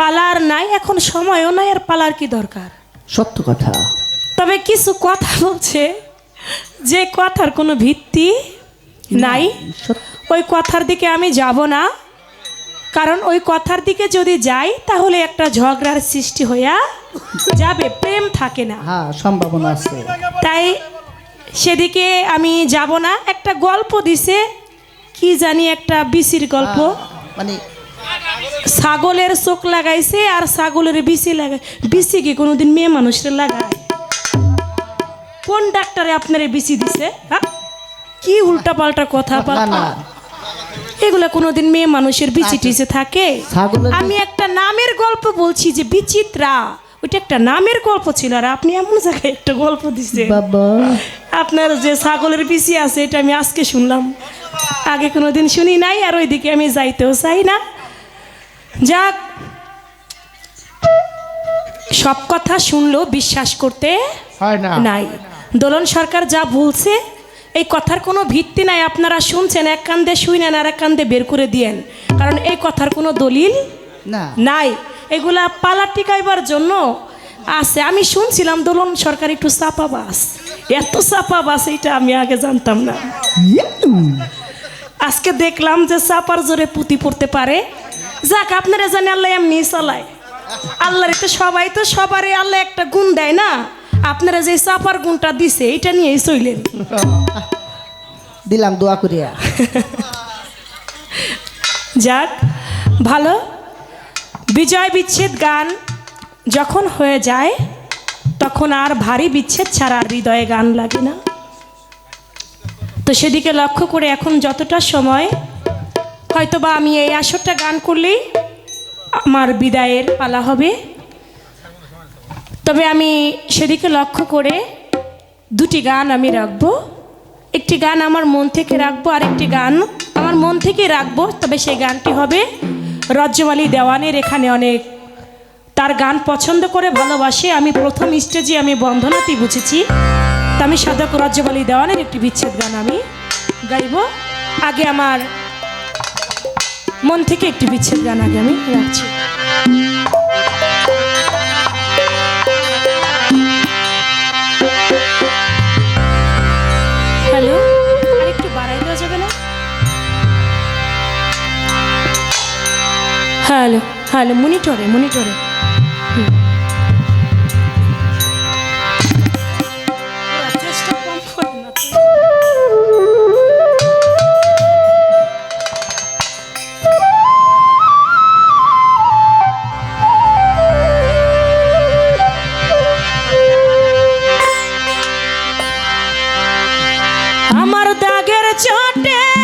পালার নাই এখন সময়ও নাই আর পালার কি দরকার? সত্য কথা। তবে কিছু কথা বলছে যে কথার কোনো ভিত্তি নাই। ওই কথার দিকে আমি যাব না কারণ ওই কথার দিকে যদি যাই তাহলে একটা ঝগড়ার সৃষ্টি হইয়া যাবে প্রেম থাকে না। হ্যাঁ সম্ভাবনা আছে। তাই সেদিকে আমি যাব না। একটা গল্প দিছে কি জানি একটা বিসির গল্প। মানে ছাগলের চোখ লাগাইছে আর ছাগলের বিসি লাগাই বিসি কি কোনোদিন মেয়ে মানুষের লাগায়? কোন ডাক্তারে আপনার বিসি দিছে হ্যাঁ? কি উল্টা পাল্টা কথা না এগুলা কোনোদিন মেয়ে মানুষের বিচি টিচে থাকে? আমি একটা নামের গল্প বলছি যে বিচিত্রা। ওইটা একটা নামের গল্প ছিল আর আপনি এমন জায়গায় একটা গল্প দিছে বাবা। আপনার যে ছাগলের পিসি আছে এটা আমি আজকে শুনলাম। আগে কোনোদিন শুনি নাই আর ওইদিকে আমি যাইতেও চাই না। যাক। সব কথা শুনলেও বিশ্বাস করতে নাই। দোলন সরকার যা বলছে এই কথার কোনো ভিত্তি নাই। আপনারা শুনছেন এক কান্দে শুনেন আর এক কান্দে বের করে দিয়েন। কারণ এই কথার কোনো দলিল নাই। এগুলা পালা টিকাইবার জন্য আছে। আমি শুনছিলাম দোলন সরকার একটু চাপা বাস এত চাপা বাস এটা আমি আগে জানতাম না। আজকে দেখলাম যে চাপার জোরে পুঁতি পড়তে পারে। যাক আপনারা জানি আল্লাহ এমনি চালায়। আল্লাহর তো সবাই তো সবারই আল্লাহ একটা গুণ দেয় না? আপনারা যে চাপার গুণটা দিছে এটা নিয়েই চইলেন। দিলাম দোয়া করিয়া। যাক ভালো। বিজয় বিচ্ছেদ গান যখন হয়ে যায় তখন আর ভারী বিচ্ছেদ ছাড়া হৃদয়ে গান লাগে না। তো সেদিকে লক্ষ্য করে এখন যতটা সময় হয়তোবা আমি এই আসরটা গান করলেই আমার বিদায়ের পালা হবে। তবে আমি সেদিকে লক্ষ্য করে দুটি গান আমি রাখব। একটি গান আমার মন থেকে রাখব আর একটি গান আমার মন থেকে রাখব। তবে সেই গানটি হবে রজ্জমালি দেওয়ানের এখানে অনেক তার গান পছন্দ করে, ভালোবাসে। আমি প্রথম স্টেজে আমি বন্ধনাতেই বুঝেছি। তা আমি সাধক রজ্জমালি দেওয়ানের একটি বিচ্ছেদ গান আমি গাইব। আগে আমার মন থেকে একটি বিচ্ছেদ গান আগে আমি রাখছি। হ্যালো আর একটু দেওয়া যাবে না? হ্যালো হ্যালো, মনিটরে মনিটরে। হুম। চটে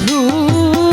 মধু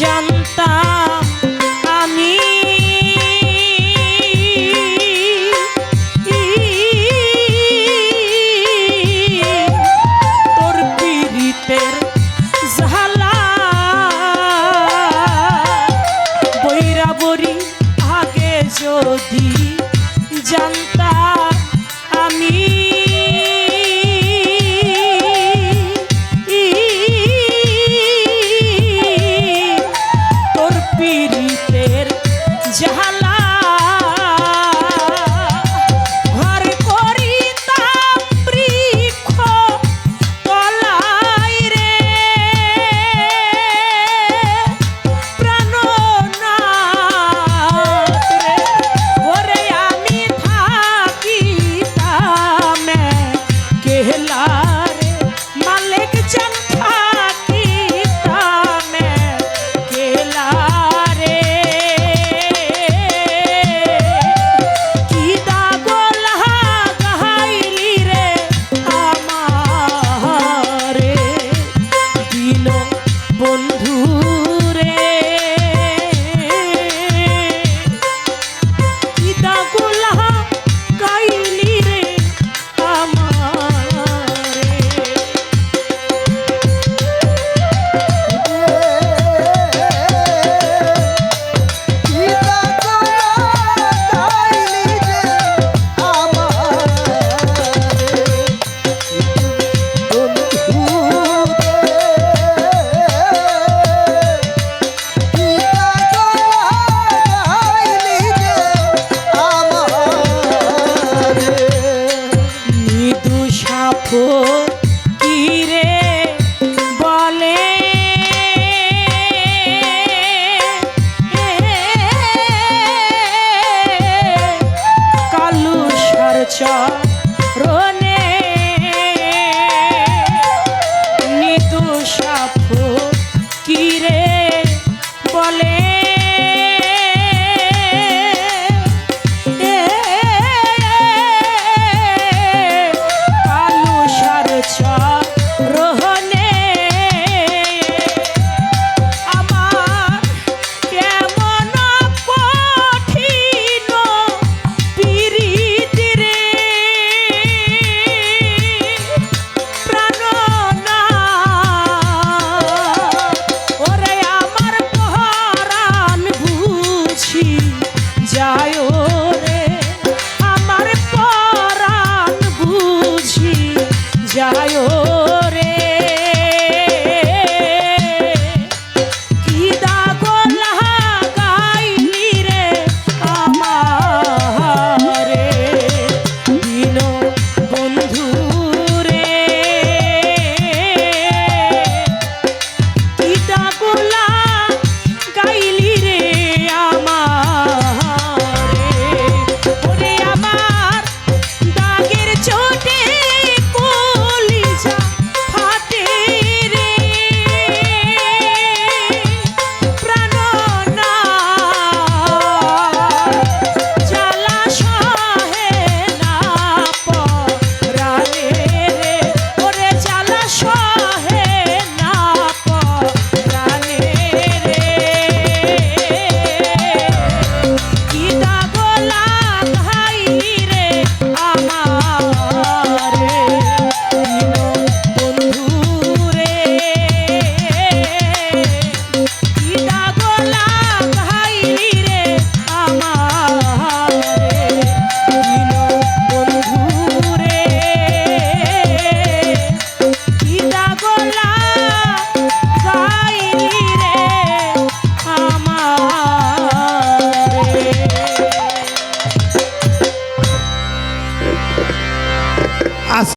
জানতাম।